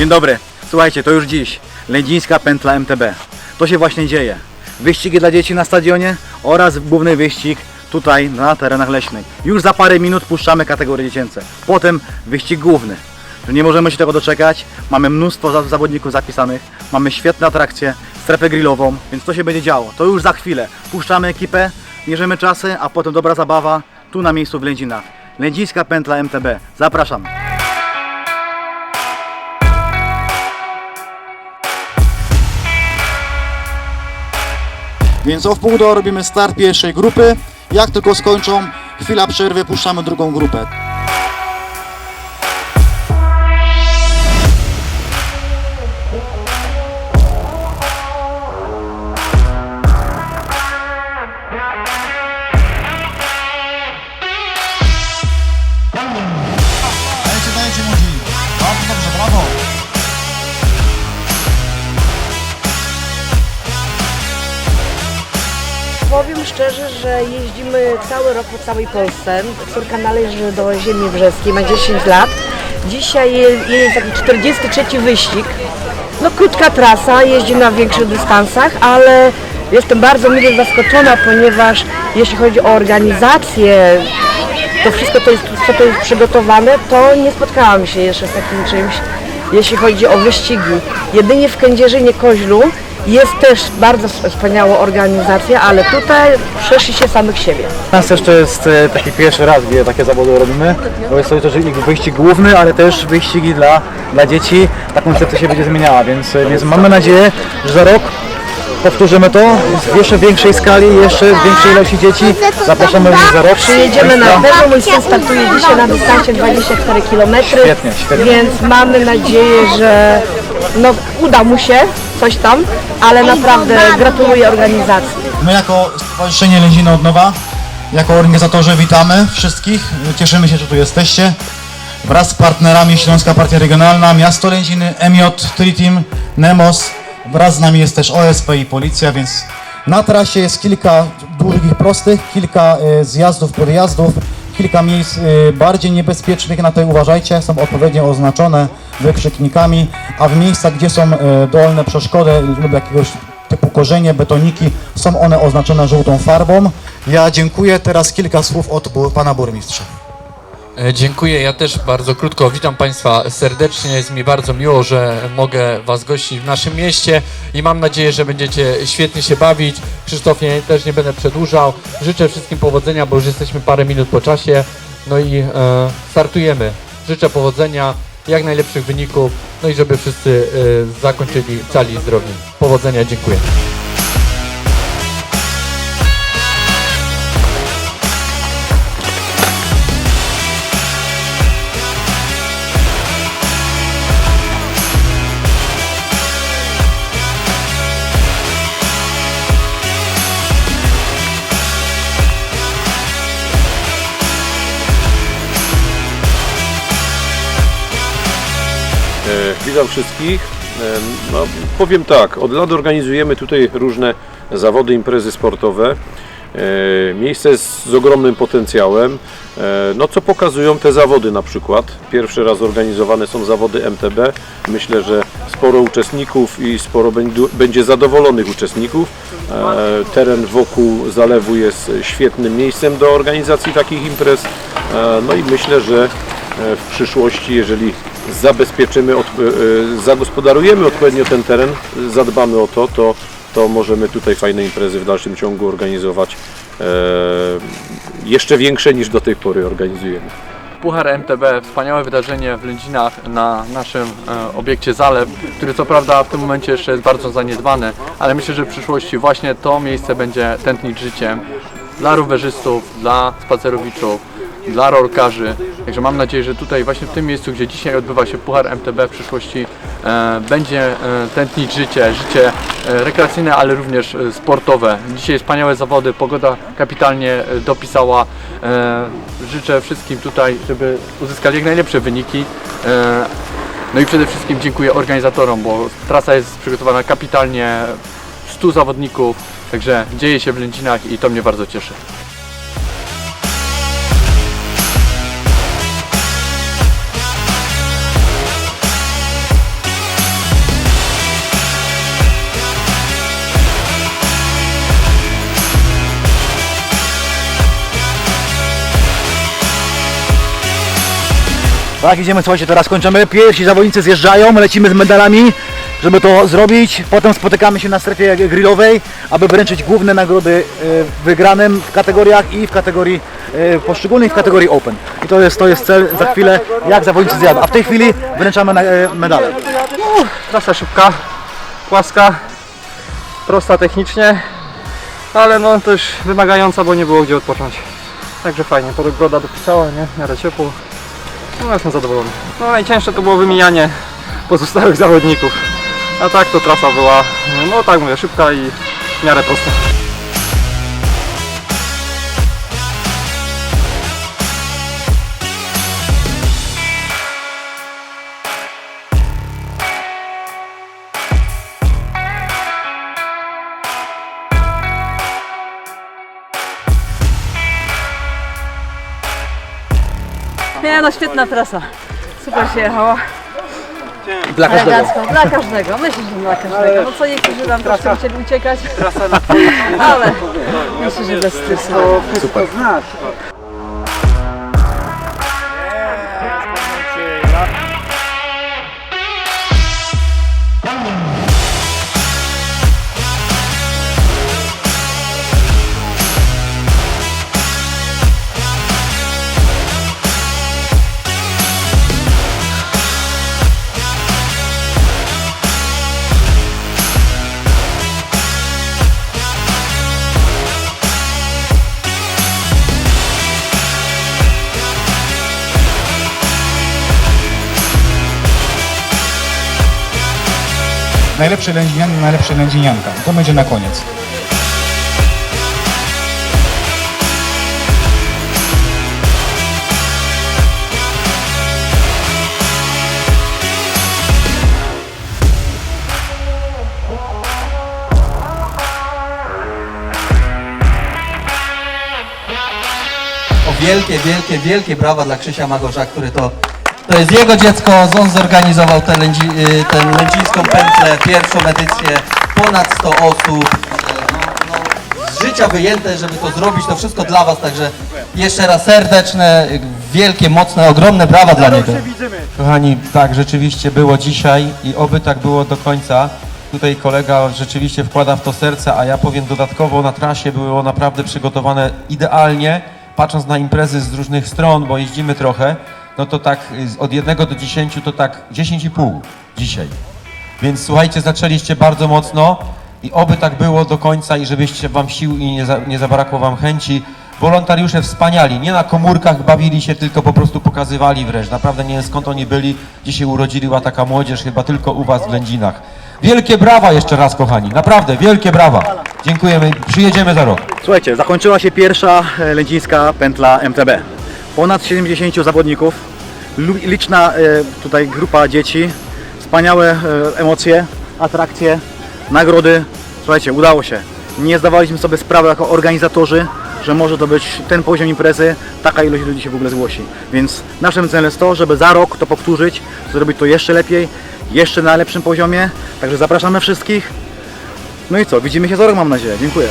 Dzień dobry. Słuchajcie, to już dziś. Lędzińska pętla MTB. To się właśnie dzieje. Wyścigi dla dzieci na stadionie oraz główny wyścig tutaj na terenach leśnych. Już za parę minut puszczamy kategorie dziecięce. Potem wyścig główny. Nie możemy się tego doczekać. Mamy mnóstwo za- zawodników zapisanych. Mamy świetne atrakcje, strefę grillową, więc to się będzie działo. To już za chwilę. Puszczamy ekipę, mierzymy czasy, a potem dobra zabawa tu na miejscu w Lędzinach. Lędzińska pętla MTB. Zapraszam. Więc o wpół do robimy start pierwszej grupy. Jak tylko skończą, chwila przerwy, puszczamy drugą grupę. Szczerze, że jeździmy cały rok po całej Polsce. Córka należy do ziemi brzeskiej, ma 10 lat. Dzisiaj je- jest taki 43 wyścig. No krótka trasa, jeździ na większych dystansach, ale jestem bardzo mile zaskoczona, ponieważ jeśli chodzi o organizację, to wszystko to jest, co to jest przygotowane, to nie spotkałam się jeszcze z takim czymś, jeśli chodzi o wyścigi. Jedynie w Kędzierzynie Koźlu jest też bardzo wspaniała organizacja, ale tutaj przeszli się samych siebie. Nas też to jest e, taki pierwszy raz, gdzie takie zawody robimy, bo jest to też wyścig główny, ale też wyścigi dla, dla dzieci. Ta koncepcja się będzie zmieniała, więc, e, więc mamy nadzieję, że za rok powtórzymy to w jeszcze większej skali, jeszcze w większej ilości dzieci. Zapraszamy również za rok. Przyjedziemy na pewno, mój syn startuje dzisiaj na dystansie 24 km, Świetnie, świetnie. więc mamy nadzieję, że no, uda mu się coś tam, ale naprawdę gratuluję organizacji. My jako Stowarzyszenie Lędziny od Nowa, jako organizatorzy witamy wszystkich. Cieszymy się, że tu jesteście. Wraz z partnerami Śląska Partia Regionalna, Miasto Lędziny, MJ, Triteam, Nemos. Wraz z nami jest też OSP i Policja, więc na trasie jest kilka długich, prostych, kilka e, zjazdów, podjazdów, kilka miejsc e, bardziej niebezpiecznych, na to uważajcie, są odpowiednio oznaczone wykrzyknikami, a w miejscach, gdzie są e, dolne przeszkody lub jakiegoś typu korzenie, betoniki, są one oznaczone żółtą farbą. Ja dziękuję. Teraz kilka słów od pana burmistrza. E, Dziękuję, ja też bardzo krótko witam Państwa serdecznie. Jest mi bardzo miło, że mogę Was gościć w naszym mieście i mam nadzieję, że będziecie świetnie się bawić. Krzysztofie też nie będę przedłużał. Życzę wszystkim powodzenia, bo już jesteśmy parę minut po czasie. No i e, startujemy. Życzę powodzenia, jak najlepszych wyników, no i żeby wszyscy e, zakończyli cali zdrowi. Powodzenia, dziękuję. Witam wszystkich. No, powiem tak, od lat organizujemy tutaj różne zawody, imprezy sportowe. E, Miejsce z, z ogromnym potencjałem. E, No, co pokazują te zawody na przykład. Pierwszy raz organizowane są zawody MTB. Myślę, że sporo uczestników i sporo będzie zadowolonych uczestników. E, Teren wokół zalewu jest świetnym miejscem do organizacji takich imprez. No i myślę, że w przyszłości, jeżeli zabezpieczymy, od, e, e, zagospodarujemy odpowiednio ten teren, zadbamy o to, to, to możemy tutaj fajne imprezy w dalszym ciągu organizować e, jeszcze większe niż do tej pory organizujemy. Puchar MTB, wspaniałe wydarzenie w Lędzinach na naszym e, obiekcie Zalew, który co prawda w tym momencie jeszcze jest bardzo zaniedbany, ale myślę, że w przyszłości właśnie to miejsce będzie tętnić życiem dla rowerzystów, dla spacerowiczów, dla rolkarzy. Także mam nadzieję, że tutaj właśnie w tym miejscu, gdzie dzisiaj odbywa się Puchar MTB w przyszłości e, będzie e, tętnić życie, życie e, rekreacyjne, ale również e, sportowe. Dzisiaj wspaniałe zawody, pogoda kapitalnie e, dopisała. E, życzę wszystkim tutaj, żeby uzyskali jak najlepsze wyniki. E, no i przede wszystkim dziękuję organizatorom, bo trasa jest przygotowana kapitalnie, 100 zawodników, także dzieje się w Lędzinach i to mnie bardzo cieszy. Tak, idziemy, słuchajcie, teraz kończymy. Pierwsi zawodnicy zjeżdżają, lecimy z medalami, żeby to zrobić. Potem spotykamy się na strefie grillowej, aby wręczyć główne nagrody e, wygranym w kategoriach i w kategorii e, poszczególnej w kategorii Open. I to jest, to jest cel za chwilę, jak zawodnicy zjadą. A w tej chwili wręczamy e, medale. Trasa szybka, płaska, prosta technicznie, ale no też wymagająca, bo nie było gdzie odpocząć. Także fajnie, pogoda dopisała, nie? W miarę ciepło. No jestem zadowolony. No najcięższe to było wymienianie pozostałych zawodników. A tak to trasa była, no tak mówię, szybka i w miarę prosta. Nie no, świetna trasa. Super się jechało. Dla każdego. Elegancko. Dla każdego. Myślę, że dla każdego. No co niektórzy tam troszkę chcieli uciekać. Ale myślę, że bez stresu. Najlepszy lędzinianin, najlepsza lędzinianka. To będzie na koniec. Wielkie, wielkie, wielkie brawa dla Krzysia Magorza, który to, to jest jego dziecko, on zorganizował tę lędzi, y, tę lędzińską pętlę, pierwszą edycję, ponad 100 osób, no, no, z życia wyjęte, żeby to zrobić, to wszystko dla Was, także jeszcze raz serdeczne, wielkie, mocne, ogromne brawa dla niego. Kochani, tak rzeczywiście było dzisiaj i oby tak było do końca. Tutaj kolega rzeczywiście wkłada w to serce, a ja powiem dodatkowo na trasie było naprawdę przygotowane idealnie. Patrząc na imprezy z różnych stron, bo jeździmy trochę, no to tak od 1 do 10 to tak 10,5 dzisiaj. Więc słuchajcie, zaczęliście bardzo mocno i oby tak było do końca i żebyście wam sił i nie, za, nie zabrakło wam chęci. Wolontariusze wspaniali, nie na komórkach bawili się, tylko po prostu pokazywali wręcz. Naprawdę nie wiem skąd oni byli, gdzie się urodziła taka młodzież, chyba tylko u was w Lędzinach. Wielkie brawa jeszcze raz kochani, naprawdę wielkie brawa. Dziękujemy, przyjedziemy za rok. Słuchajcie, zakończyła się pierwsza e, lędzińska pętla MTB. Ponad 70 zawodników, liczna e, tutaj grupa dzieci, wspaniałe e, emocje, atrakcje, nagrody. Słuchajcie, udało się. Nie zdawaliśmy sobie sprawy jako organizatorzy, że może to być ten poziom imprezy, taka ilość ludzi się w ogóle zgłosi. Więc naszym celem jest to, żeby za rok to powtórzyć, zrobić to jeszcze lepiej, jeszcze na lepszym poziomie. Także zapraszamy wszystkich. No i co, widzimy się za rok mam nadzieję. Dziękuję.